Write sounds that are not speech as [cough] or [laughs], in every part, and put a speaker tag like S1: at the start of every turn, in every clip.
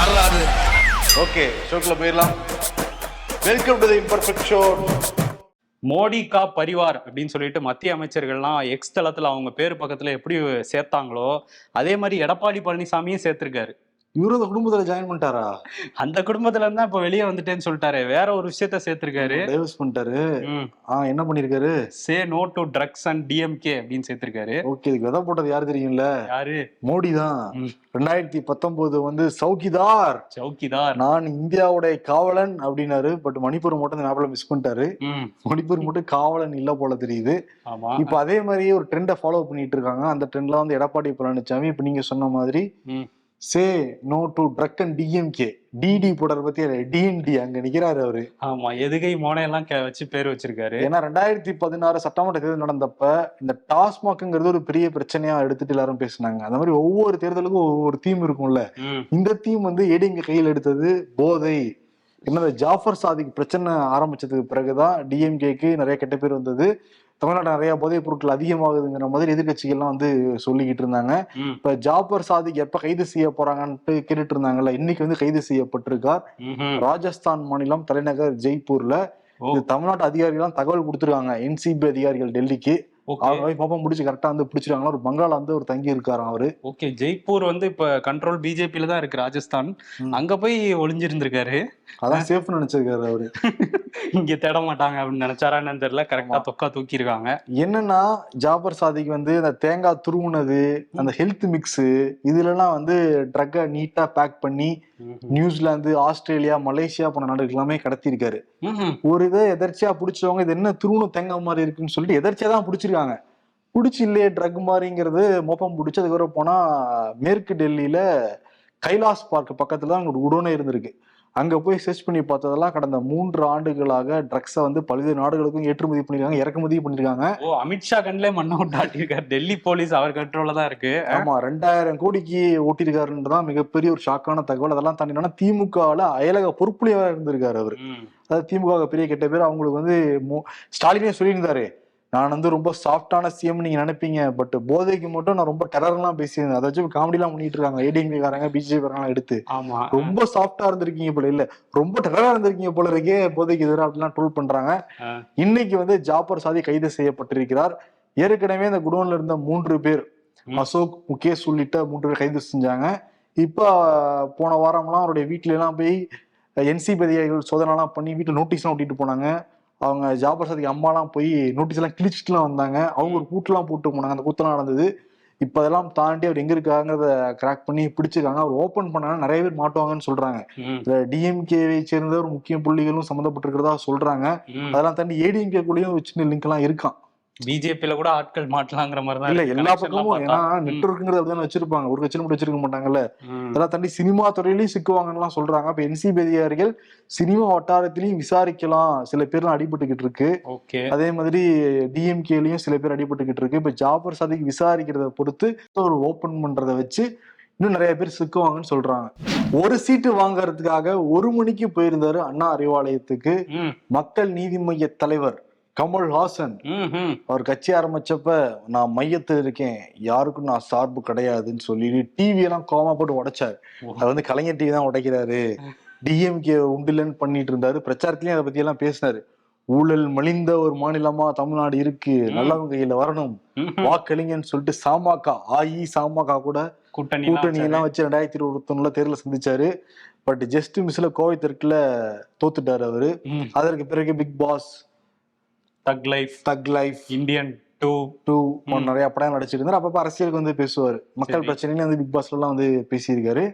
S1: யாராது
S2: ஓகே ஷோக்குள்ள போயிடலாம். Welcome to the imperfect show
S3: Modi ka Parivar அப்படின்னு சொல்லிட்டு மத்திய அமைச்சர்கள்லாம் எக்ஸ் தளத்துல அவங்க பேர் பக்கத்துல எப்படி சேர்த்தாங்களோ அதே மாதிரி எடப்பாடி பழனிசாமியும் சேர்த்திருக்காரு.
S2: இவரு அந்த குடும்பத்துல ஜாயின் பண்ணிட்டாரா?
S3: அந்த குடும்பத்துல இருந்தா இப்ப வெளியே வந்துட்டேன்னு சொல்லிட்டாரு. வேற ஒரு விஷயத்த சேர்த்திருக்காரு.
S2: டைவர்ஸ் பண்ணிட்டாரு. ஆ என்ன பண்ணிருக்காரு?
S3: Say no to drugs and DMK அப்படின்னு சேர்த்திருக்காரு.
S2: ஓகே இதுக்கு விதை போட்டது யாரு தெரியும்ல?
S3: யாரு?
S2: மோடி தான். ரெண்டாயிரத்தி பத்தொன்பது வந்து சௌகிதார்
S3: சௌக்கிதார்
S2: நான் இந்தியாவுடைய காவலன் அப்படின்னாரு. பட் மணிப்பூர் மட்டும் இந்த ஞாபகம் மிஸ் பண்ணிட்டாரு. மணிப்பூர் மட்டும் காவலன் இல்ல போல தெரியுது. இப்ப அதே மாதிரியே ஒரு ட்ரெண்டை ஃபாலோ பண்ணிட்டு இருக்காங்க. அந்த ட்ரெண்ட்ல வந்து எடப்பாடி பழனிசாமி இப்ப நீங்க சொன்ன மாதிரி say no to drug and DMK DD போடுற பத்தி டிஎன்டி அங்க நிக்கிறாரு அவரு.
S3: ஆமா எதுகை மோனையெல்லாம் வச்சு பேர் வச்சிருக்காரு.
S2: ஏன்னா ரெண்டாயிரத்தி பதினாறு சட்டமன்ற தேர்தல் நடந்தப்ப இந்த டாஸ்மாக்ங்கிறது ஒரு பெரிய பிரச்சனையா எடுத்துட்டு எல்லாரும் பேசுனாங்க. அந்த மாதிரி ஒவ்வொரு தேர்தலுக்கும் ஒவ்வொரு தீம் இருக்கும்ல. இந்த தீம் வந்து ஏடிஎங்க கையில் எடுத்தது போதை. என்ன ஜாஃபர் சாதிக் பிரச்சனை ஆரம்பிச்சதுக்கு பிறகுதான் டிஎம்கேக்கு நிறைய கெட்ட பேர் வந்தது. தமிழ்நாட்டில் நிறைய போதைப் பொருட்கள் அதிகமாகுதுங்கிற மாதிரி எதிர்க்கட்சிகள்லாம் வந்து சொல்லிக்கிட்டு இருந்தாங்க. இப்ப ஜாஃபர் சாதிக் எப்ப கைது செய்ய போறாங்கன்ட்டு கேட்டுட்டு இருந்தாங்கல்ல இன்னைக்கு வந்து கைது செய்யப்பட்டிருக்கார். ராஜஸ்தான் மாநிலம் தலைநகர் ஜெய்ப்பூர்ல. தமிழ்நாட்டு அதிகாரிகள் தகவல் கொடுத்துருக்காங்க என்சிபி அதிகாரிகள் டெல்லிக்கு.
S3: ஓகே.
S2: பாப்பா முடிச்சு கரெக்டா வந்து பிடிச்சிருக்காங்களா ஒரு பங்களால வந்து ஒரு தங்கி இருக்காராம் அவரு?
S3: ஓகே ஜெய்ப்பூர் வந்து இப்ப கண்ட்ரோல் பிஜேபியில தான் இருக்கு ராஜஸ்தான். அங்க போய் ஒளிஞ்சிருந்திருக்காரு.
S2: அதான் சேஃப்னு நினைச்சிருக்காரு அவரு. [laughs]
S3: இங்க தேட மாட்டாங்க அப்படின்னு நினைச்சாரான்னு தெரியல. கரெக்டா தொக்கா தூக்கி இருக்காங்க
S2: என்னன்னா ஜாபர் சாதிக்கு வந்து அந்த தேங்காய் துருவுனது அந்த ஹெல்த் மிக்ஸ் இதுலலாம் வந்து ட்ரக்கை நீட்டா பேக் பண்ணி நியூசிலாந்து ஆஸ்திரேலியா மலேசியா போன நாடுகள் எல்லாமே கடத்தியிருக்காரு.
S3: ம்ஹும்.
S2: ஒரு இதை எதர்ச்சியா பிடிச்சவங்க இது என்ன துருவன தேங்காய் மாதிரி இருக்குன்னு சொல்லிட்டு எதர்ச்சியா தான் பிடிச்சிருக்காங்க. பிடிச்சி இல்லையே ட்ரக் மாதிரிங்கிறது மோப்பம் பிடிச்சி அதுக்கப்புறம் போனா மேற்கு டெல்லியில கைலாஸ் பார்க் பக்கத்துல தான் ஒரு உடனே இருந்திருக்கு. அங்க போய் சர்ச் பண்ணி பார்த்ததெல்லாம் கடந்த மூன்று ஆண்டுகளாக ட்ரக்ஸை வந்து பல்வேறு நாடுகளுக்கும் ஏற்றுமதி பண்ணிருக்காங்க இறக்குமதி பண்ணிருக்காங்க
S3: ஓ அமித்ஷா கண்ணிலே மண்ணை விட்டாட்டிருக்காரு டெல்லி போலீஸ் அவர் கண்ட்ரோல்ல தான் இருக்கு.
S2: ஆமா ரெண்டாயிரம் கோடிக்கு ஓட்டிருக்காருன்றது தான் மிகப்பெரிய ஒரு ஷாக்கான தகவல். அதெல்லாம் தாண்டி என்னன்னா திமுகவில் அயலக பொறுப்புலையா இருந்திருக்காரு அவர். அதாவது திமுக பெரிய கெட்ட பேர். அவங்களுக்கு வந்து ஸ்டாலினே சொல்லியிருந்தாரு. நான் வந்து ரொம்ப சாஃப்டான சிஎம் நீங்க நினைப்பீங்க பட் போதைக்கு மட்டும் நான் ரொம்ப டெரர்லாம் பேசியிருந்தேன். அதை வச்சு காமெடி எல்லாம் பண்ணிட்டு இருக்காங்க ஏடிஎம்கே காரங்க பிஜேபி காரங்க எடுத்து.
S3: ஆமா.
S2: ரொம்ப சாஃப்டா இருந்திருக்கீங்க போல இல்ல ரொம்ப டெரரா இருந்திருக்கீங்க போல இருக்கே போதைக்கு எதிராக அப்படிலாம் ட்ரோல் பண்றாங்க. இன்னைக்கு வந்து ஜாபர் சாதி கைது செய்யப்பட்டிருக்கிறார். ஏற்கனவே இந்த குடோன்ல இருந்த மூன்று பேர். அசோக் முகேஷ் உள்ளிட்ட மூன்று பேர் கைது செஞ்சாங்க. இப்ப போன வாரம்லாம் அவருடைய வீட்ல எல்லாம் போய் என்சிபி அதிகாரிகள் சோதனைலாம் பண்ணி வீட்டுல நோட்டீஸ்லாம் ஒட்டிட்டு போனாங்க. அவங்க ஜாபர் சாதிக்கு அம்மாலாம் போய் நோட்டீஸ் எல்லாம் கிழிச்சிட்டுலாம் வந்தாங்க. அவங்க ஒரு கூட்டெல்லாம் போட்டு போனாங்க. அந்த கூத்தெல்லாம் நடந்தது. இப்ப அதெல்லாம் தாண்டி அவர் எங்க இருக்காங்கிறத கிராக் பண்ணி பிடிச்சிருக்காங்க. அவர் ஓபன் பண்ணா நிறைய பேர் மாட்டுவாங்கன்னு சொல்றாங்க. இதுல டிஎம்கேவை சேர்ந்த ஒரு முக்கிய புள்ளிகளும் சம்மந்தப்பட்டிருக்கிறதா சொல்றாங்க. அதெல்லாம் தாண்டி ஏடிஎம்கே கூடயும் சின்ன லிங்க் எல்லாம் இருக்கான்.
S3: பிஜேபியில கூட ஆட்கள் மாட்டலாங்கிற மாதிரி தான்
S2: இல்ல. எல்லா பக்கமும் ஏன்னா. நெட்ஒர்க்குங்கிறது அப்படிதான் வச்சிருப்பாங்க. ஒரு கட்சியில மட்டும் வச்சிருக்க மாட்டாங்கல்ல. அதெல்லாம் தாண்டி சினிமா துறையிலயும் சிக்குவாங்கன்னு சொல்றாங்க. அப்ப என்சிபி அதிகாரிகள் சினிமா வட்டாரத்திலையும் விசாரிக்கலாம். சில பேர்லாம் அடிபட்டுக்கிட்டு இருக்கு.
S3: ஓகே.
S2: அதே மாதிரி டிஎம்கேலயும் சில பேர் அடிபட்டுக்கிட்டு இருக்கு. இப்ப ஜாபர் சாதிக்கு விசாரிக்கிறத பொறுத்து ஒரு ஓபன் பண்றதை வச்சு இன்னும் நிறைய பேர் சிக்குவாங்கன்னு சொல்றாங்க. ஒரு சீட்டு வாங்குறதுக்காக ஒரு மணிக்கு போயிருந்தாரு அண்ணா அறிவாலயத்துக்கு. மக்கள் நீதி மைய தலைவர். கமல்ஹாசன். அவர் கட்சி ஆரம்பிச்சப்ப நான் மையத்தில் இருக்கேன். யாருக்கும் நான் சார்பு கிடையாதுன்னு சொல்லி டிவி எல்லாம் கோமா போட்டு உடைச்சாரு. அது வந்து கலைஞர் டிவி தான் உடைக்கிறாரு. டிஎம்கே உண்டிலன்னு பண்ணிட்டு இருந்தாரு. பிரச்சாரத்திலயும் அதை பத்தி எல்லாம் பேசினாரு. ஊழல் மலிந்த ஒரு மாநிலமா தமிழ்நாடு இருக்கு. நல்லவங்க கையில வரணும். வாக்களிங்கன்னு சொல்லிட்டு சாமாக்கா ஆஇ சாமாக்கா கூட
S3: கூட்டணி
S2: கூட்டணி எல்லாம் வச்சு ரெண்டாயிரத்தி இருபத்தி ஒண்ணுல தேர்தல் சந்திச்சாரு. பட் ஜஸ்ட் மிஸ்ல கோவை தெற்குல தோத்துட்டாரு அவரு. அதற்கு பிறகு Bigg Boss
S3: thug life
S2: thug life
S3: Indian two
S2: two நிறைய படம் நடிச்சிட்டு இருந்தாரு அப்பப்ப அரசியலுக்கு வந்து பேசுவாரு. மக்கள். பிரச்சனையில வந்து பிக் பாஸ்ல எல்லாம் வந்து பேசியிருக்காரு.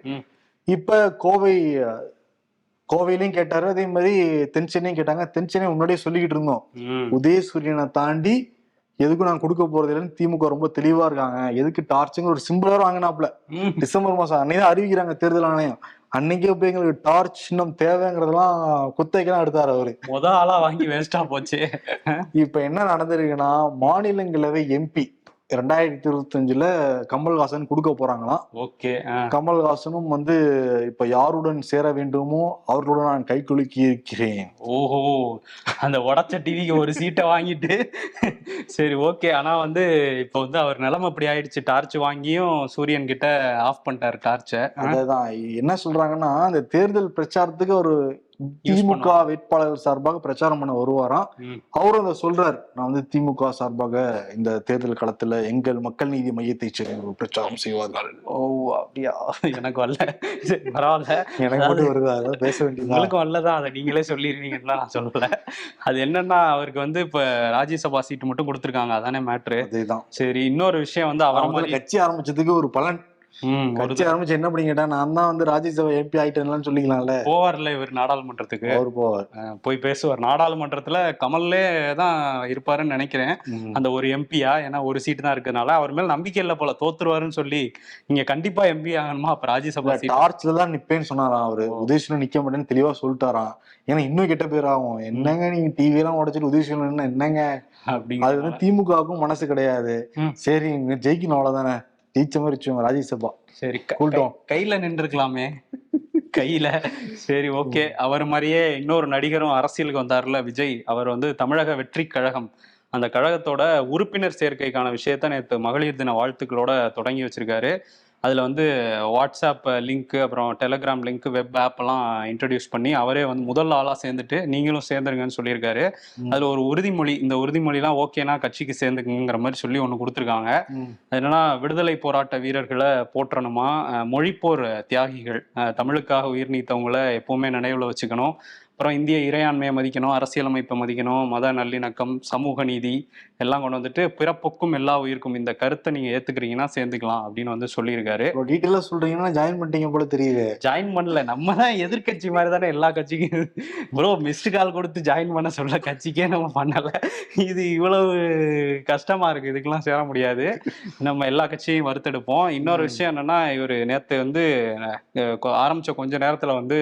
S2: இப்ப கோவை கோவையிலயும் கேட்டாரு. அதே மாதிரி தென் சென்னையும் கேட்டாங்க. தென் சென்னை முன்னாடியே சொல்லிக்கிட்டு இருந்தோம். உதயசூரியனை தாண்டி எதுக்கும் நான் கொடுக்க போறது இல்லைன்னு திமுக ரொம்ப தெளிவா இருக்காங்க. எதுக்கு டார்ச்சுங்கிற ஒரு சிம்பிளா வாங்கினாப்ல. டிசம்பர் மாசம் அன்னைக்கு அறிவிக்கிறாங்க தேர்தல் ஆணையம். அன்னைக்கே போய் எங்களுக்கு டார்ச் இன்னும் தேவைங்கிறதெல்லாம் குத்தகைக்கெல்லாம் எடுத்தாரு அவரு.
S3: முத ஆளா வாங்கி வேஸ்டா போச்சு.
S2: இப்ப என்ன நடந்திருக்குன்னா மாநிலங்களவை எம்பி ரெண்டாயிரத்தி இருபத்தஞ்சுல கமல்ஹாசன் கொடுக்க போறாங்களாம்.
S3: ஓகே
S2: கமல்ஹாசனும் வந்து இப்ப யாருடன் சேர வேண்டுமோ அவர்களுடன் நான் கை குலுக்கி இருக்கிறேன்.
S3: ஓஹோ அந்த உடச்ச டிவிக்கு ஒரு சீட்டை வாங்கிட்டு. சரி ஓகே. ஆனா வந்து இப்போ வந்து அவர் நிலைமை அப்படி ஆயிடுச்சு. டார்ச் வாங்கியும் சூரியன் கிட்ட ஆஃப் பண்ணிட்டாரு டார்ச்சை
S2: அதேதான். என்ன சொல்றாங்கன்னா இந்த தேர்தல் பிரச்சாரத்துக்கு ஒரு திமுக வேட்பாளர் சார்பாக பிரச்சாரம் பண்ண வருவாராம். அவரும் அதை சொல்றாரு நான் வந்து திமுக சார்பாக இந்த தேர்தல் களத்துல எங்கள் மக்கள் நீதி மையத்தை சேர்ந்தவர்கள் பிரச்சாரம் செய்வார்கள்.
S3: ஓ அப்படியா? எனக்கு வரல. பரவாயில்ல.
S2: எனக்கு மட்டும் வருது? அதான் பேச வேண்டியதா?
S3: உங்களுக்கும் வரலதான் அதை நீங்களே சொல்லிருவீங்கன்னா நான் சொல்லல. அது என்னன்னா அவருக்கு வந்து இப்ப ராஜ்யசபா சீட்டு மட்டும் கொடுத்துருக்காங்க. அதானே மேட்ரு
S2: அதேதான்.
S3: சரி இன்னொரு விஷயம் வந்து அவரை
S2: கட்சி ஆரம்பிச்சதுக்கு ஒரு பலன். கட்சி ஆரம்பிச்சு என்ன பண்ணி கேட்டா நான் தான் வந்து ராஜ்யசபா எம்பி ஆயிட்டேன்லாம் சொல்லிக்கலாம்ல.
S3: போவார்ல இவர் நாடாளுமன்றத்துக்கு.
S2: அவர் போவார்.
S3: போய் பேசுவார். நாடாளுமன்றத்துல கமல்லே தான் இருப்பாருன்னு நினைக்கிறேன். அந்த ஒரு எம்பியா ஏன்னா ஒரு சீட்டு தான் இருக்கிறதுனால அவர் மேல நம்பிக்கை இல்லை போல தோத்துருவாருன்னு சொல்லி நீங்க கண்டிப்பா எம்பி ஆகணுமா? அப்ப ராஜ்யசபா
S2: டார்ச்ல தான் நிப்பேன்னு சொன்னாராம் அவரு. உதயசூரன் நிக்க மாட்டேன்னு தெளிவா சொல்லிட்டாராம். ஏன்னா இன்னும் கெட்ட பேர் ஆகும். என்னங்க நீங்க டிவி எல்லாம் உடைச்சிட்டு உதயசூரன் என்னங்க? அது
S3: அப்படிங்கிற
S2: வந்து திமுகவுக்கும் மனசு கிடையாது. சரி ஜெயிக்கணும் அவ்வளவுதானே? ஜெயிச்ச மாதிரி வச்சுக்கோங்க ராஜ்யசபா
S3: சரி க-
S2: Cool down.
S3: கையில நின்றுக்கலாமே [laughs] கையில. சரி ஓகே. அவர் மாதிரியே இன்னொரு நடிகரும் அரசியலுக்கு வந்தார்ல விஜய். அவர் வந்து தமிழக வெற்றி கழகம். அந்த கழகத்தோட உறுப்பினர் சேர்க்கைக்கான விஷயத்த நேற்று மகளிர் தின வாழ்த்துக்களோட தொடங்கி வச்சிருக்காரு. அதுல வந்து வாட்ஸ்அப் லிங்க் அப்புறம் டெலகிராம் லிங்க் வெப் ஆப் எல்லாம் இன்ட்ரடியூஸ் பண்ணி அவரே வந்து முதல் ஆளா சேர்ந்துட்டு நீங்களும் சேர்ந்துருங்கன்னு சொல்லியிருக்காரு. அதுல ஒரு உறுதிமொழி இந்த உறுதிமொழிலாம் ஓகேனா கட்சிக்கு சேர்ந்துக்குங்கிற மாதிரி சொல்லி ஒன்று கொடுத்துருக்காங்க. என்னன்னா விடுதலை போராட்ட வீரர்களை போற்றணுமா? மொழிப்போர் தியாகிகள் தமிழுக்காக உயிர் நீத்தவங்கள எப்பவுமே நினைவுல வச்சுக்கணும். அப்புறம் இந்திய இறையாண்மையை மதிக்கணும் அரசியலமைப்பை மதிக்கணும் மத நல்லிணக்கம் சமூக நீதி எல்லாம் கொண்டு வந்துட்டு பிறப்புக்கும் எல்லா உயிருக்கும் இந்த கருத்தை நீங்க ஏத்துக்கிறீங்கன்னா சேர்ந்துக்கலாம் அப்படின்னு வந்து சொல்லியிருக்காரு.
S2: டீட்டெயிலா சொல்றீங்கன்னா ஜாயின் பண்ணிட்டீங்க போல தெரியுது
S3: ஜாயின் பண்ணல. நம்ம தான் எதிர்கட்சி மாதிரி தானே எல்லா கட்சிக்கும். ப்ரோ மிஸ்டு கால் கொடுத்து ஜாயின் பண்ண சொல்ல கட்சிக்கே நம்ம பண்ணல. இது இவ்வளவு கஷ்டமா இருக்கு. இதுக்கெல்லாம் சேர முடியாது. நம்ம எல்லா கட்சியையும் வறுத்தெடுப்போம். இன்னொரு. விஷயம் என்னன்னா இவர் நேத்து வந்து ஆரம்பிச்ச கொஞ்ச நேரத்துல வந்து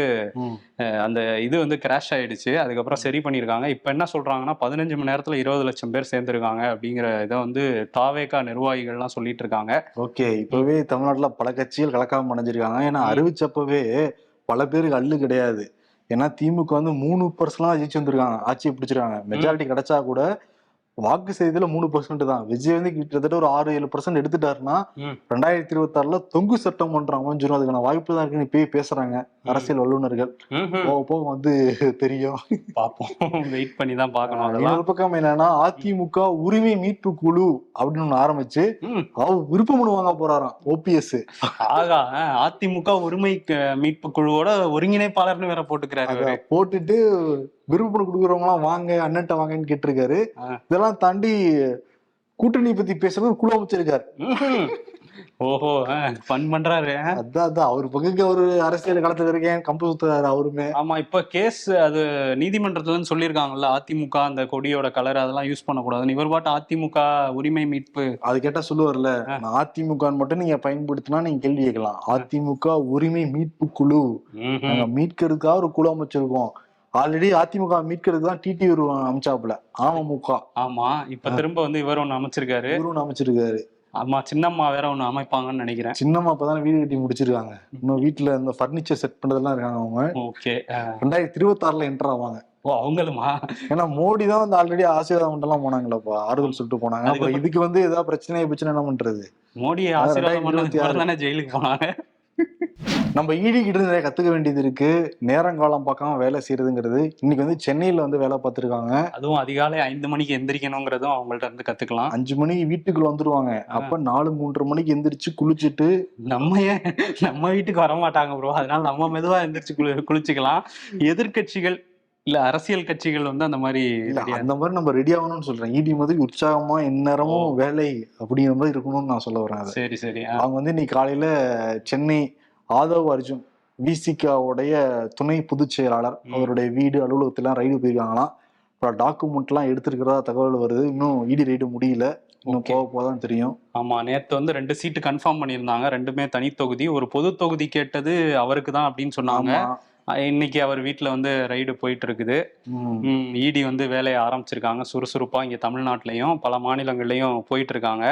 S3: அந்த இது வந்து கிராஷ் ஆயிடுச்சு. அதுக்கப்புறம் சரி பண்ணியிருக்காங்க. இப்போ என்ன சொல்றாங்கன்னா பதினஞ்சு மணி நேரத்துல இருபது லட்சம் பேர் சேர்ந்திருக்காங்க அப்படிங்கிற இதை வந்து தாவேகா நிர்வாகிகள்லாம் சொல்லிட்டு இருக்காங்க
S2: ஓகே இப்பவே தமிழ்நாட்டுல பல கட்சிகள் கலக்காம அடைஞ்சிருக்காங்க. ஏன்னா. அறிவிச்சப்பவே பல பேருக்கு அள்ளு கிடையாது. ஏன்னா திமுக வந்து மூணு பர்சன்ட்லாம் ஜெயிச்சு வந்திருக்காங்க. ஆட்சியை பிடிச்சிருக்காங்க. மெஜாரிட்டி கிடைச்சா கூட வாக்கு செய்தியில மூணு பர்சன்ட் தான் விஜய் வந்து கிட்டத்தட்ட ஒரு ஆறு ஏழு பர்சன்ட் எடுத்துட்டாருன்னா. ரெண்டாயிரத்தி இருபத்தி ஆறுல தொங்கு சட்டமன்றம் அமைஞ்சிரும் அதுக்கான வாய்ப்பு தான் இருக்குன்னு இப்பயே பேசுறாங்க அரசியல் வல்லுநர்கள். போக போக வந்து தெரியும்
S3: பார்ப்போம் வெயிட் பண்ணி தான் பார்க்கணும்
S2: இன்னொரு பக்கம் என்னன்னா அதிமுக உரிமை மீட்பு குழு அப்படின்னு ஒண்ணு ஆரம்பிச்சு
S3: ம்.
S2: அவர் விருப்ப மனு வாங்க போறாராம் ஓபிஎஸ்
S3: ஆகா அதிமுக உரிமை மீட்பு குழுவோட ஒருங்கிணைப்பாளர்னு வேற போட்டுக்கிறாரு.
S2: போட்டுட்டு விருப்பம் கொடுக்குறவங்க எல்லாம் வாங்க அண்ணன்ட்ட வாங்கன்னு கேட்டிருக்காரு. இதெல்லாம் தாண்டி கூட்டணி பத்தி பேசுறது குழு அமைச்சிருக்காரு.
S3: ஓஹோ ஃபன் பண்றாரு.
S2: அதான் அதான் அவர் பங்குக்கு அவரு அரசியல் களத்துல இருக்கேன் கம்பு சுத்துறாரு அவருமே
S3: ஆமா இப்ப கேஸ் அது நீதிமன்றத்துல சொல்லியிருக்காங்கல்ல அதிமுக அந்த கொடியோட கலர் அதெல்லாம் யூஸ் பண்ணக்கூடாதுன்னு இவர் பாட்டு அதிமுக உரிமை மீட்பு
S2: அது கேட்டா சொல்லுவார்ல
S3: ஆ.
S2: நான் அதிமுக மட்டும் நீங்க பயன்படுத்தினா நீங்க கேள்வி கேட்கலாம் அதிமுக உரிமை மீட்பு குழு. நாங்க மீட்கிறதுக்காக ஒரு குழு அமைச்சிருக்கோம் ஆல்ரெடி அதிமுக மீட்கிறதுக்கு தான் டிடி அமைச்சாப்புல. அமமுக
S3: ஆமா இப்ப திரும்ப வந்து இவர் ஒண்ணு அமைச்சிருக்காரு.
S2: இவரு ஒண்ணு அமைச்சிருக்காரு.
S3: ஆமா சின்னம்மா வேற ஒண்ணு அமைப்பாங்கன்னு நினைக்கிறேன்.
S2: சின்னம்மா அப்பதான் வீடு கட்டி முடிச்சிருக்காங்க. இன்னும் வீட்டுல இந்த பர்னிச்சர் செட் பண்றதெல்லாம் இருக்காங்க அவங்க.
S3: ஓகே
S2: ரெண்டாயிரத்தி இருபத்தி ஆறுல என்டர் ஆவாங்க.
S3: ஓ அவங்களுமா?
S2: ஏன்னா மோடி தான் வந்து ஆல்ரெடி ஆசீர்வாதம் பண்ணலாம் போனாங்களப்பா ஆறுதல் சொல்லிட்டு போனாங்க. அப்புறம் இதுக்கு வந்து ஏதாவது பிரச்சனை பிரச்சனை என்ன பண்றது?
S3: மோடி ஆசீர்வாதம் பண்ணதுக்கு
S2: 2026.
S3: அப்புறம் தானே ஜெயிலுக்கு போனாங்க?
S2: நம்ம ஈடி கிட்ட இருந்து நிறைய கத்துக்க வேண்டியது இருக்கு. நேரங்காலம் பார்க்காம வேலை செய்யறதுங்கிறது. இன்னைக்கு வந்து சென்னையில வந்து வேலை பார்த்திருக்காங்க.
S3: அதுவும் அதிகாலை ஐந்து மணிக்கு எந்திரிக்கணுங்கிறதும் அவங்கள்ட்ட இருந்து கத்துக்கலாம்.
S2: அஞ்சு மணிக்கு வீட்டுக்குள்ள வந்துருவாங்க. அப்ப நாலு மூன்றரை மணிக்கு எந்திரிச்சு குளிச்சுட்டு
S3: நம்ம நம்ம வீட்டுக்கு வர மாட்டாங்க ப்ரோ அதனால நம்ம மெதுவா எந்திரிச்சு குளி குளிச்சுக்கலாம். எதிர்க்கட்சிகள் இல்ல அரசியல் கட்சிகள் வந்து அந்த மாதிரி
S2: அந்த மாதிரி நம்ம ரெடி ஆகணும்னு சொல்றேன். ஈடி மாதிரி உற்சாகமா எந்நேரமும் வேலை அப்படிங்கிற மாதிரி இருக்கணும்னு நான் சொல்ல வரேன்
S3: சரி சரி.
S2: அவங்க வந்து இன்னைக்கு காலையில சென்னை ஆதவ் அர்ஜுன் விசிகாவுடைய துணை பொதுச் செயலாளர். அவருடைய வீடு அலுவலகத்தெல்லாம் ரைடு போயிருக்காங்களாம். அப்புறம் டாக்குமெண்ட் எல்லாம் எடுத்திருக்கிறதா தகவல் வருது. இன்னும் இடி ரைடு முடியல. இன்னும். போக போதான் தெரியும்.
S3: ஆமா நேத்து வந்து ரெண்டு சீட்டு கன்ஃபார்ம் பண்ணியிருந்தாங்க. ரெண்டுமே தனி தொகுதி. ஒரு பொது தொகுதி கேட்டது அவருக்கு தான் அப்படின்னு சொன்னாங்க. இன்னைக்கு அவர் வீட்டுல வந்து ரைடு போயிட்டு இருக்குது. இடி வந்து வேலையை ஆரம்பிச்சிருக்காங்க. சுறுசுறுப்பா இங்க தமிழ்நாட்டிலையும் பல மாநிலங்கள்லயும் போயிட்டு இருக்காங்க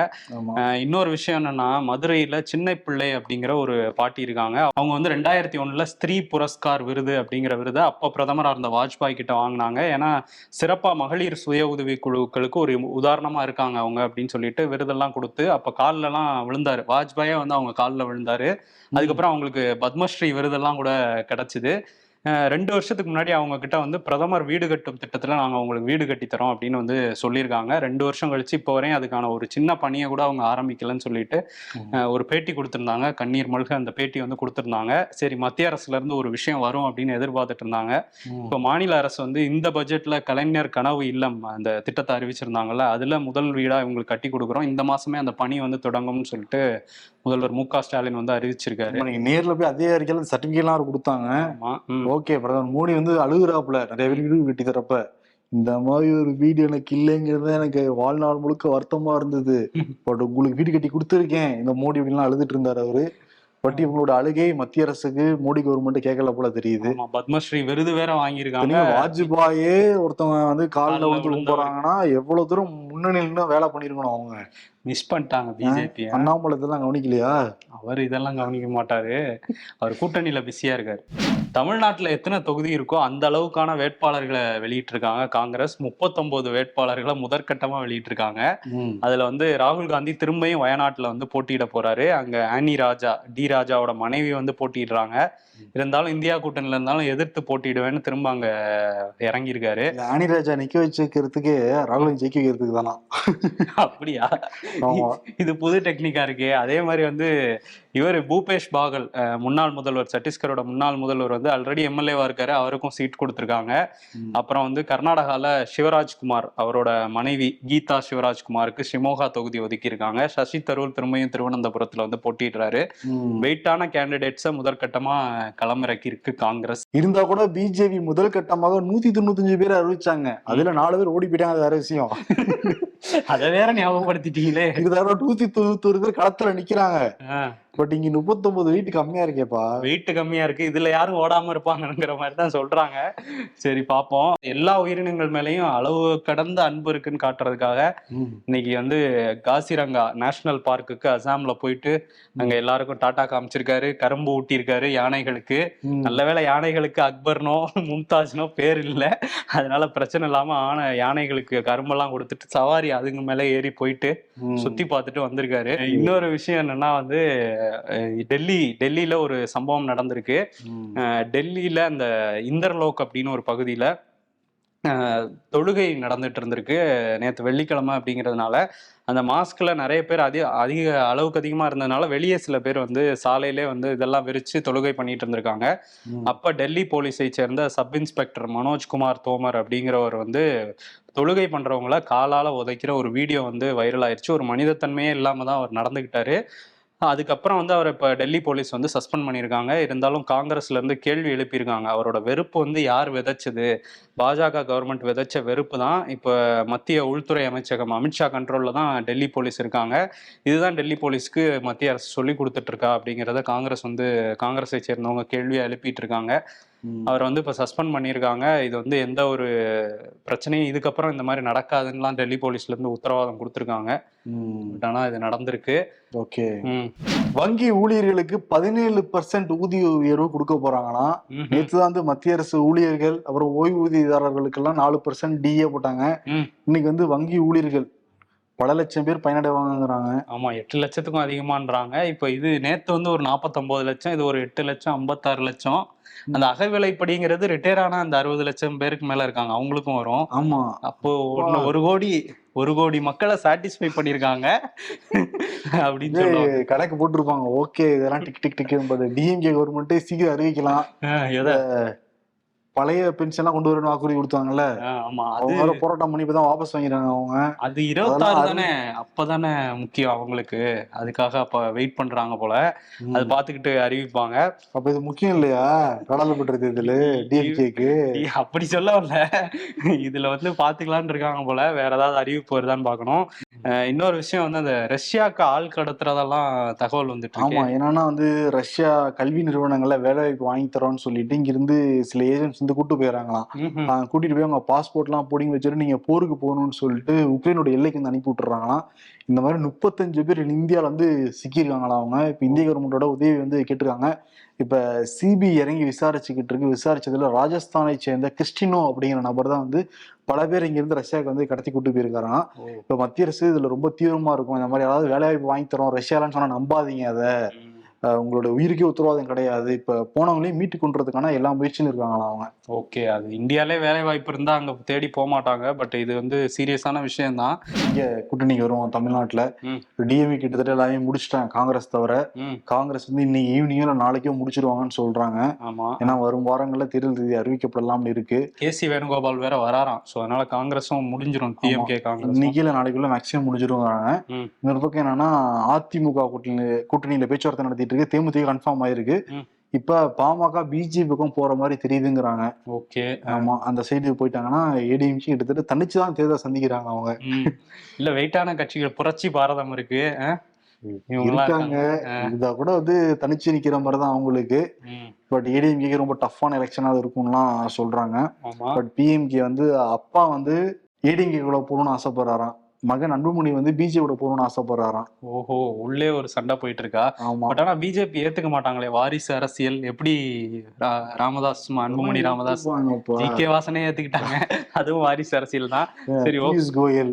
S3: இன்னொரு விஷயம் என்னன்னா மதுரையில சின்ன பிள்ளை அப்படிங்கிற ஒரு பாட்டி இருக்காங்க. அவங்க வந்து ரெண்டாயிரத்தி ஒண்ணுல ஸ்திரீ புரஸ்கார் விருது அப்படிங்கிற விருதை அப்போ பிரதமரா இருந்த வாஜ்பாய் கிட்ட வாங்கினாங்க. ஏன்னா சிறப்பா மகளிர் சுய உதவி குழுக்களுக்கு ஒரு உதாரணமா இருக்காங்க அவங்க அப்படின்னு சொல்லிட்டு விருதெல்லாம் கொடுத்து அப்ப கால்ல எல்லாம் விழுந்தாரு. வாஜ்பாயே வந்து அவங்க காலில் விழுந்தாரு. அதுக்கப்புறம் அவங்களுக்கு பத்மஸ்ரீ விருதெல்லாம் கூட கிடைச்சிது. ரெண்டு வருஷத்துக்கு முன்னாடி அவங்க கிட்ட வந்து பிரதமர் வீடு கட்டும் திட்டத்துல நாங்க உங்களுக்கு வீடு கட்டி தரோம் அப்படின்னு வந்து சொல்லியிருக்காங்க. ரெண்டு வருஷம் கழிச்சு இப்போ வரையும் அதுக்கான ஒரு சின்ன பணியை கூட அவங்க ஆரம்பிக்கலன்னு சொல்லிட்டு ஒரு பேட்டி கொடுத்திருந்தாங்க. கண்ணீர் மல்க அந்த பேட்டி வந்து கொடுத்திருந்தாங்க. சரி மத்திய அரசுல இருந்து ஒரு விஷயம் வரும் அப்படின்னு எதிர்பார்த்துட்டு இருந்தாங்க. இப்போ மாநில அரசு வந்து இந்த பட்ஜெட்ல கலைஞர் கனவு இல்லம் அந்த திட்டத்தை அறிவிச்சிருந்தாங்கல்ல அதுல முதல் வீடா இவங்களுக்கு கட்டி கொடுக்குறோம். இந்த மாசமே அந்த பணி வந்து தொடங்கும்னு சொல்லிட்டு முதல்வர் மு க ஸ்டாலின் வந்து அறிவிச்சிருக்காரு.
S2: நீங்க நேர்ல போய் அதே அறிக்கையில சர்டிபிகேட் எல்லாம் கொடுத்தாங்க. ஓகே பிரதமர் மோடி வந்து அழுகுறாப்புல நிறைய பேர் வீடு கட்டி தரப்ப இந்த மாதிரி ஒரு வீடு எனக்கு இல்லைங்கிறது எனக்கு வாழ்நாள் முழுக்க வருத்தமா இருந்தது. பட் உங்களுக்கு வீடு கட்டி கொடுத்துருக்கேன். இந்த மோடி அப்படின்லாம் அழுதுட்டு இருந்தாரு அவரு. பட் இவங்களோட அழுகை மத்திய அரசுக்கு மோடி கவர்மெண்ட் கேட்கல போல தெரியுது.
S3: பத்மஸ்ரீ விருது வேற வாங்கியிருக்காங்க.
S2: வாஜ்பாயே ஒருத்தவங்க வந்து காலில் வந்து. போறாங்கன்னா எவ்வளவு தூரம் முன்னணியில் வேலை பண்ணிருக்கணும் அவங்க.
S3: மிஸ் பண்ணிட்டாங்க பிஜேபி
S2: அண்ணாமலை இதெல்லாம் கவனிக்கலையா?
S3: அவர் இதெல்லாம் கவனிக்க மாட்டாரு. அவர் கூட்டணியில பிஸியா இருக்காரு. தமிழ்நாட்டுல எத்தனை தொகுதி இருக்கோ அந்த அளவுக்கான வேட்பாளர்களை வெளியிட்டு இருக்காங்க காங்கிரஸ் முப்பத்தொன்பது வேட்பாளர்களை முதற்கட்டமா வெளியிட்டு இருக்காங்க அதுல வந்து ராகுல் காந்தி திரும்பியும் வயநாட்டுல வந்து போட்டியிட போறாரு. அங்க ஆனி ராஜா டி ராஜாவோட மனைவி வந்து போட்டியிடுறாங்க. இருந்தாலும் இந்தியா கூட்டணியில இருந்தாலும் எதிர்த்து போட்டியிடுவேன்னு திரும்ப அங்க இறங்கியிருக்காரு.
S2: இந்த ஆனிராஜா நிக்க வச்சுக்கிறதுக்கு ராகுல் ஜெயிக்க வைக்கிறதுக்கு தானா?
S3: அப்படியா? இது புது டெக்னிக்கா இருக்கே. அதே மாதிரி வந்து இவர் பூபேஷ் பாகல் முன்னாள் முதல்வர் சத்தீஸ்கரோட முன்னாள் முதல்வர் வந்து ஆல்ரெடி எம்எல்ஏவா இருக்காரு. அவருக்கும் சீட் கொடுத்துருக்காங்க. அப்புறம் வந்து கர்நாடகால சிவராஜ்குமார் அவரோட மனைவி கீதா சிவராஜ்குமாருக்கு ஷிமோகா தொகுதி ஒதுக்கியிருக்காங்க. சசி தரூர் திரும்பியும் திருவனந்தபுரத்துல வந்து போட்டியிடுறாரு.
S2: ம்.
S3: வெயிட்டான கேண்டிடேட்ஸை முதற்கட்டமா களமிறக்கி இருக்கு காங்கிரஸ்.
S2: இருந்தா கூட பிஜேபி முதல் கட்டமாக நூத்தி தொண்ணூத்தஞ்சு பேர் அறிவிச்சாங்க. அதுல நாலு பேர் ஓடி போயிட்டாங்க அது வேற விஷயம்.
S3: அதை வேற ஞாபகப்படுத்திட்டீங்களே.
S2: இருந்தாலும் நூத்தி தொண்ணூத்தொரு பேர் களத்துல நிக்கிறாங்க. பட் இங்க முப்பத்தொன்பது வீட்டு கம்மியா இருக்கேப்பா.
S3: வெயிட் கம்மியா இருக்கு. இதுல யாரும் ஓடாம இருப்பாங்கங்கிற மாதிரி தான் சொல்றாங்க. சரி பாப்போம். எல்லா உயிரினங்கள் மேலயும் அளவு கடந்த அன்பு இருக்குன்னு காட்டுறதுக்காக இன்னைக்கு வந்து காசிரங்கா நேஷனல் பார்க்குக்கு அசாம்ல போயிட்டு அங்க எல்லாருக்கும் டாடா காமிச்சிருக்காரு. கரும்பு ஊட்டியிருக்காரு யானைகளுக்கு.
S2: ம்.
S3: நல்ல வேளை யானைகளுக்கு அக்பர்னோ மும்தாஜ்னோ பேர் இல்லை. அதனால பிரச்சனை இல்லாம ஆன யானைகளுக்கு கரும்பெல்லாம் கொடுத்துட்டு சவாரி அதுங்க மேல ஏறி போயிட்டு. சுத்தி பார்த்துட்டு வந்திருக்காரு. இன்னொரு விஷயம் என்னன்னா வந்து டெல்லி டெல்லியில ஒரு சம்பவம் நடந்திருக்கு. டெல்லியில அந்த இந்தர்லோக் அப்படின்னு ஒரு பகுதியில தொழுகை நடந்துட்டு இருந்திருக்கு. நேற்று வெள்ளிக்கிழமை அப்படிங்கிறதுனால அந்த மாஸ்க்ல நிறைய பேர் அதிக அதிக அளவுக்கு அதிகமா இருந்ததுனால வெளியே சில பேர் வந்து சாலையிலே வந்து இதெல்லாம் விரிச்சு தொழுகை பண்ணிட்டு இருந்திருக்காங்க. அப்ப டெல்லி போலீஸை சேர்ந்த சப் இன்ஸ்பெக்டர் மனோஜ்குமார் தோமர் அப்படிங்கிறவர் வந்து தொழுகை பண்றவங்கள காலால உதைக்கிற ஒரு வீடியோ வந்து வைரல் ஆயிருச்சு. ஒரு மனிதத்தன்மையே இல்லாம தான் அவர் நடந்துகிட்டாரு. அதுக்கப்புறம் வந்து அவர் இப்போ டெல்லி போலீஸ் வந்து சஸ்பெண்ட் பண்ணியிருக்காங்க. இருந்தாலும் காங்கிரஸ்லேருந்து கேள்வி எழுப்பியிருக்காங்க. அவரோட வெறுப்பு வந்து யார் விதைச்சது? பாஜக கவர்மெண்ட் விதைச்ச வெறுப்பு தான். இப்போ மத்திய உள்துறை அமைச்சகம் அமித்ஷா கண்ட்ரோலில் தான் டெல்லி போலீஸ் இருக்காங்க. இதுதான் டெல்லி போலீஸ்க்கு மத்திய அரசு சொல்லி கொடுத்துட்ருக்கா அப்படிங்கிறத காங்கிரஸ் வந்து காங்கிரஸை சேர்ந்தவங்க கேள்வியை எழுப்பிட்டு இருக்காங்க. அவரை வந்து இப்போ சஸ்பெண்ட் பண்ணியிருக்காங்க. இது வந்து எந்த ஒரு பிரச்சனையும் இதுக்கப்புறம் இந்த மாதிரி நடக்காதுன்னுலாம் டெல்லி போலீஸ்ல இருந்து உத்தரவாதம் கொடுத்துருக்காங்க. பட் ஆனால் இது நடந்திருக்கு.
S2: ஓகே. வங்கி ஊழியர்களுக்கு பதினேழு பர்சன்ட் ஊதிய உயர்வு கொடுக்க போறாங்கன்னா. நேற்று தான் வந்து மத்திய அரசு ஊழியர்கள் அப்புறம் ஓய்வூதியதாரர்களுக்கெல்லாம் நாலு பர்சன்ட் டிஏ போட்டாங்க. இன்னைக்கு வந்து வங்கி ஊழியர்கள் பல லட்சம் பேர் பயனடைவாங்கங்கிறாங்க.
S3: ஆமா எட்டு லட்சத்துக்கும் அதிகமான்றாங்க. இப்போ இது நேத்து வந்து ஒரு நாற்பத்தொன்பது லட்சம் இது ஒரு எட்டு லட்சம் ஐம்பத்தாறு லட்சம். அந்த அகவிலைப்படிங்கிறது ரிட்டையர் ஆன அந்த அறுபது லட்சம் பேருக்கு மேல இருக்காங்க. அவங்களுக்கும் வரும்.
S2: ஆமா.
S3: அப்போ ஒண்ணு ஒரு கோடி ஒரு கோடி மக்களை சாட்டிஸ்ஃபை பண்ணிருக்காங்க. [laughs] அப்படின்னு சொல்லுவாங்க.
S2: கணக்கு போட்டிருப்பாங்க. ஓகே இதெல்லாம் டிக் டிக் டிக் டிஎம்கே கவர்மெண்ட்டே சீக்கிரம் அறிவிக்கலாம்.
S3: எதை?
S2: பழைய பென்ஷன்லாம் கொண்டு வரணும் வாக்குறுதி கொடுத்தாங்கல்ல?
S3: ஆமா. அது
S2: போராட்டம் பண்ணி இப்பதான் வாபஸ் வாங்கிடுறாங்க அவங்க.
S3: அது இருபத்தாறு தானே? அப்பதானே முக்கியம் அவங்களுக்கு. அதுக்காக அப்ப வெயிட் பண்றாங்க போல. அது பாத்துக்கிட்டு அறிவிப்பாங்க.
S2: அப்ப இது முக்கியம் இல்லையா? நாடாளுமன்ற தேர்தல் டிஎம்கேக்கு [laughs]
S3: அப்படி சொல்ல வரல இதுல வந்து பாத்துக்கலாம்னு இருக்காங்க போல. வேற ஏதாவது அறிவிப்பு வருதான்னு பார்க்கணும் அஹ் இன்னொரு விஷயம் வந்து அந்த ரஷ்யாவுக்கு ஆள் கடத்துறதெல்லாம் தகவல் வந்துட்டு
S2: ஆமா என்னன்னா வந்து ரஷ்யா கல்வி நிறுவனங்கள்ல வேலை வாய்ப்பு வாங்கி தரோம்னு சொல்லிட்டு இங்க இருந்து சில ஏஜென்ட்ஸ் வந்து கூட்டு போயிடறாங்களாம் கூட்டிட்டு போய் அவங்க பாஸ்போர்ட் எல்லாம் பிடிங்கி வச்சுட்டு நீங்க போருக்கு போகணும்னு சொல்லிட்டு உக்ரைனோட எல்லைக்கு வந்து அனுப்பி விட்டுறாங்களாம் இந்த மாதிரி முப்பத்தஞ்சு பேர் இந்தியால வந்து சிக்கியிருக்காங்களா அவங்க. இப்ப இந்திய கவர்மெண்டோட உதவி வந்து கேட்டிருக்காங்க. இப்ப சிபி இறங்கி விசாரிச்சுக்கிட்டு இருக்கு. விசாரிச்சதுல ராஜஸ்தானை சேர்ந்த கிறிஸ்டினோ அப்படிங்கிற நபர் தான் வந்து பல பேர் இங்க இருந்து ரஷ்யாவுக்கு வந்து கடத்தி கூட்டு போயிருக்காராம். இப்ப மத்திய அரசு இதுல ரொம்ப தீவிரமா இருக்கும். இந்த மாதிரி யாராவது வேலை வாய்ப்பு வாங்கி தரோம் ரஷ்யாலன்னு சொன்னா நம்பாதீங்க அதை. உங்களோட உயிருக்கே உத்தரவாதம் கிடையாது. இப்ப போனவங்களையும் மீட்டு கொண்டுறதுக்கான எல்லா முயற்சியும் இருக்காங்களா அவங்க.
S3: ஓகே அது இந்தியாலே வேலை வாய்ப்பு இருந்தா அங்க தேடி போக மாட்டாங்க. பட் இது வந்து சீரியஸான விஷயம் தான்
S2: இங்க கூட்டணிக்கு வருவோம் தமிழ்நாட்டுல. டிஎம்இ கிட்டத்தட்ட எல்லாமே முடிச்சிட்டாங்க காங்கிரஸ் தவிர. காங்கிரஸ் வந்து இன்னைக்கு ஈவினிங்கோ இல்லை நாளைக்கோ முடிச்சிருவாங்கன்னு சொல்றாங்க.
S3: ஆமா.
S2: ஏன்னா வரும் வாரங்கள்ல தேர்தல் தேதி அறிவிக்கப்படலாம்னு இருக்கு.
S3: கே சி வேணுகோபால் வேற வராராம். சோ அதனால காங்கிரஸும் முடிஞ்சிரும். டிஎம்கே காங்கிரஸ்
S2: இன்னைக்கு இல்ல நாளைக்குள்ள மேக்சிமம் முடிச்சிருவாங்க
S3: ம்.
S2: இன்னொரு பக்கம் என்னன்னா அதிமுக கூட்டணி கூட்டணியில பேச்சுவார்த்தை நடத்திட்டு இருக்கு தேமுதிக கன்ஃபார்ம் ஆயிருக்கு. இப்ப பாமக பிஜேபி பக்கம் போற மாதிரி தெரியுதுங்கிறாங்க.
S3: ஓகே.
S2: ஆமா அந்த சைடு போயிட்டாங்கன்னா ஏடிஎம்கே கிட்டத்தட்ட தனிச்சு தான் தேர்தல் சந்திக்கிறாங்க அவங்க.
S3: இல்ல வெயிட்டான கட்சிகள் புரட்சி பாரதம் இருக்கு.
S2: இருக்காங்க. இதா கூட வந்து தனிச்சு நிக்கிற மாதிரி தான் அவங்களுக்கு. பட் ஏடிஎம்கே ரொம்ப டஃப்பான எலெக்ஷனா இருக்கும்லாம் சொல்றாங்க. பட் பிஎம்கே வந்து அப்பா வந்து ஏடிஎம்கே கூட போகணும்னு ஆசைப்படுறாராம். மகன் அன்புமணி வந்து பிஜேபியோட போகணும்னு ஆசைப்படுறாராம்.
S3: ஓஹோ உள்ளே ஒரு சண்டை போயிட்டு இருக்கா பட் ஆனா பிஜேபி ஏத்துக்க மாட்டாங்களே வாரிசு அரசியல் எப்படி ராமதாஸ் அன்புமணி ராமதாஸ்? கே வாசனே ஏத்துக்கிட்டாங்க. [laughs] அதுவும் வாரிசு அரசியல் தான். சரி
S2: கோயல்.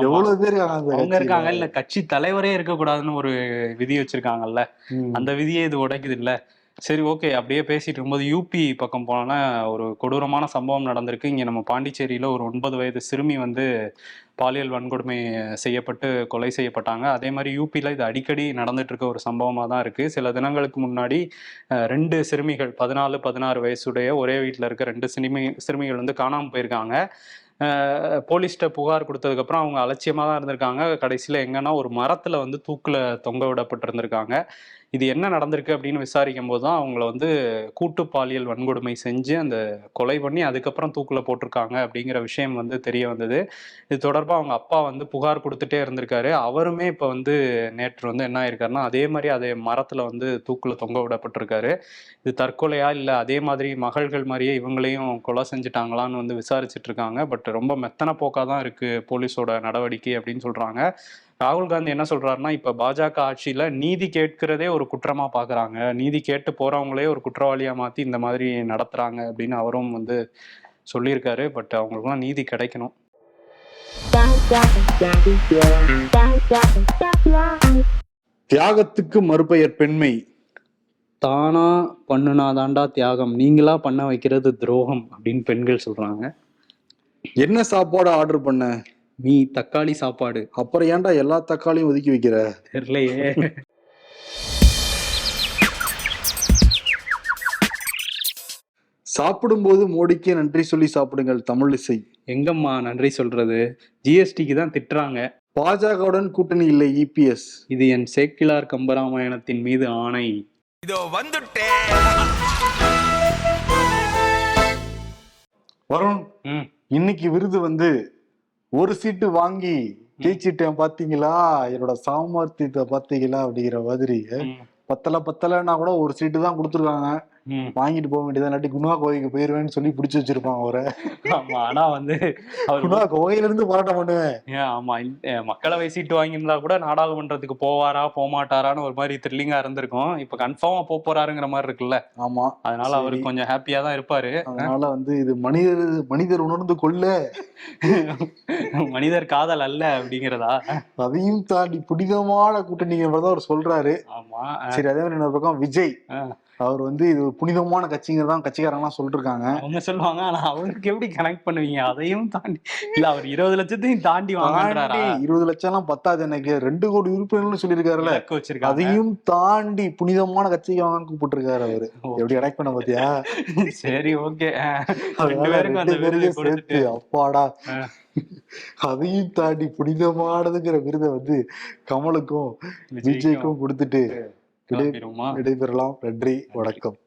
S2: எவ்வளவு பேர்
S3: அவங்க? இருக்காங்க. இல்ல கட்சி தலைவரே இருக்க கூடாதுன்னு ஒரு விதி வச்சிருக்காங்கல்ல. அந்த விதியே இது உடைக்குது இல்ல சரி ஓகே அப்படியே பேசிட்டு இருக்கும்போது யூபி பக்கம் போனோன்னா ஒரு கொடூரமான சம்பவம் நடந்திருக்கு. இங்க நம்ம பாண்டிச்சேரியில ஒரு ஒன்பது வயது சிறுமி வந்து பாலியல் வன்கொடுமை செய்யப்பட்டு கொலை செய்யப்பட்டாங்க. அதே மாதிரி யூபியில் இது அடிக்கடி நடந்துட்டு இருக்க ஒரு சம்பவமாக தான் இருக்குது சில தினங்களுக்கு முன்னாடி ரெண்டு சிறுமிகள் பதினாலு பதினாறு வயசுடைய ஒரே வீட்டில் இருக்க ரெண்டு சிறுமி சிறுமிகள் வந்து காணாமல் போயிருக்காங்க. போலீஸ்கிட்ட புகார் கொடுத்ததுக்கப்புறம் அவங்க அலட்சியமாக தான் இருந்திருக்காங்க. கடைசியில் எங்கன்னா ஒரு மரத்தில் வந்து தூக்கில் தொங்க விடப்பட்டிருந்திருக்காங்க. இது என்ன நடந்திருக்கு அப்படின்னு விசாரிக்கும் போது தான் அவங்கள வந்து கூட்டு பாலியல் வன்கொடுமை செஞ்சு அந்த கொலை பண்ணி அதுக்கப்புறம் தூக்கில் போட்டிருக்காங்க அப்படிங்கிற விஷயம் வந்து தெரிய வந்தது. இது தொடர்பாக அவங்க அப்பா வந்து புகார் கொடுத்துட்டே இருந்திருக்காரு. அவருமே இப்போ வந்து நேற்று வந்து என்ன ஆயிருக்காருன்னா அதே மாதிரி அதே மரத்தில் வந்து தூக்கில் தொங்க விடப்பட்டிருக்காரு. இது தற்கொலையா இல்லை அதே மாதிரி மகள்கள் மாதிரியே இவங்களையும் கொலை செஞ்சுட்டாங்களான்னு வந்து விசாரிச்சுட்டு இருக்காங்க. பட் ரொம்ப மெத்தன போக்காக தான் இருக்குது போலீஸோட நடவடிக்கை அப்படின்னு சொல்கிறாங்க ராகுல் காந்தி என்ன சொல்றாருன்னா இப்ப பாஜக ஆட்சியில நீதி கேட்கிறதே ஒரு குற்றமா பாக்குறாங்க. நீதி கேட்டு போறவங்களே ஒரு குற்றவாளியா மாத்தி இந்த மாதிரி நடத்துறாங்க அப்படின்னு அவரும் வந்து சொல்லியிருக்காரு. பட் அவங்களுக்குலாம் நீதி கிடைக்கணும்.
S2: தியாகத்துக்கு மறுபெயர் பெண்மை.
S3: தானா பண்ணுனாதாண்டா தியாகம். நீங்களா பண்ண வைக்கிறது துரோகம் அப்படின்னு பெண்கள் சொல்றாங்க.
S2: என்ன சாப்பாடு ஆர்டர் பண்ண?
S3: நீ தக்காளி சாப்பாடு.
S2: அப்புறம் ஏன்டா எல்லா தக்காளியும் ஒதுக்கி வைக்கிற?
S3: தெரியலையே.
S2: சாப்பிடும்போது மோடிக்கே நன்றி சொல்லி சாப்பிடுங்கள் தமிழிசை
S3: எங்கம்மா நன்றி சொல்றது? ஜிஎஸ்டிக்கு தான் திட்டுறாங்க.
S2: பாஜகவுடன் கூட்டணி இல்லை இபிஎஸ்
S3: இது என் சேக்கிலார் கம்பராமாயணத்தின் மீது ஆணை.
S1: இதோ வந்துட்டேன்
S2: வருண்
S3: ம்.
S2: இன்னைக்கு விருது வந்து ஒரு சீட்டு வாங்கி ஜெயிச்சிட்டேன் பாத்தீங்களா? என்னோட சாமர்த்தியத்தை பாத்தீங்களா? அப்படிங்கிற மாதிரி. பத்தல பத்தலைன்னா கூட ஒரு சீட்டு தான் கொடுத்துருக்காங்க. வாங்கிட்டு போக வேண்டியதா இல்லாட்டி குணா கோவைக்கு போயிருவேன்னு சொல்லி பிடிச்சு வச்சிருப்பான் அவரை.
S3: ஆமா ஆனா வந்து அவர்
S2: குணா கோவையில இருந்து போராட்டம் பண்ணுவேன்.
S3: ஏன் ஆமா மக்களவை சீட்டு வாங்கியிருந்தா கூட நாடாளுமன்றத்துக்கு போவாரா போமாட்டாரான்னு ஒரு மாதிரி த்ரில்லிங்கா இருந்திருக்கும். இப்ப கன்ஃபார்மா போக போறாருங்கிற மாதிரி இருக்குல்ல.
S2: ஆமா.
S3: அதனால. அவரு கொஞ்சம் ஹாப்பியா தான் இருப்பாரு.
S2: அதனால வந்து இது மனிதர் மனிதர் உணர்ந்து கொள்ள.
S3: மனிதர் காதல் அல்ல அப்படிங்கிறதா?
S2: அதையும் தாண்டி புனிதமான கூட்டணிங்கிற மாதிரி தான் அவர் சொல்றாரு.
S3: ஆமா
S2: சரி அதே மாதிரி இன்னொரு பக்கம் விஜய். அவர் வந்து இது புனிதமான கட்சிங்கிறதான் கட்சிக்காரங்களாம் சொல்லிட்டு இருக்காங்க
S3: அவங்க சொல்லுவாங்க ஆனா அவருக்கு எப்படி கனெக்ட் பண்ணுவீங்க? அதையும் தாண்டி இல்ல அவர் இருபது லட்சத்தையும் தாண்டி
S2: தாண்டி இருபது லட்சம் எல்லாம் பத்தாது எனக்கு. ரெண்டு கோடி உறுப்பினர்கள் சொல்லியிருக்காருல்ல.
S3: வச்சிருக்காங்க.
S2: அதையும் தாண்டி புனிதமான கட்சிக்கு வாங்க கூப்பிட்டுருக்காரு அவரு. எப்படி கனெக்ட் பண்ண பாத்தியா?
S3: சரி ஓகே.
S2: சேர்த்து அப்பாடா. அதையும் தாண்டி புனிதமானதுங்கிற விருதை வந்து கமலுக்கும் விஜய்க்கும். கொடுத்துட்டு விடைபெறலாம். நன்றி. வணக்கம்.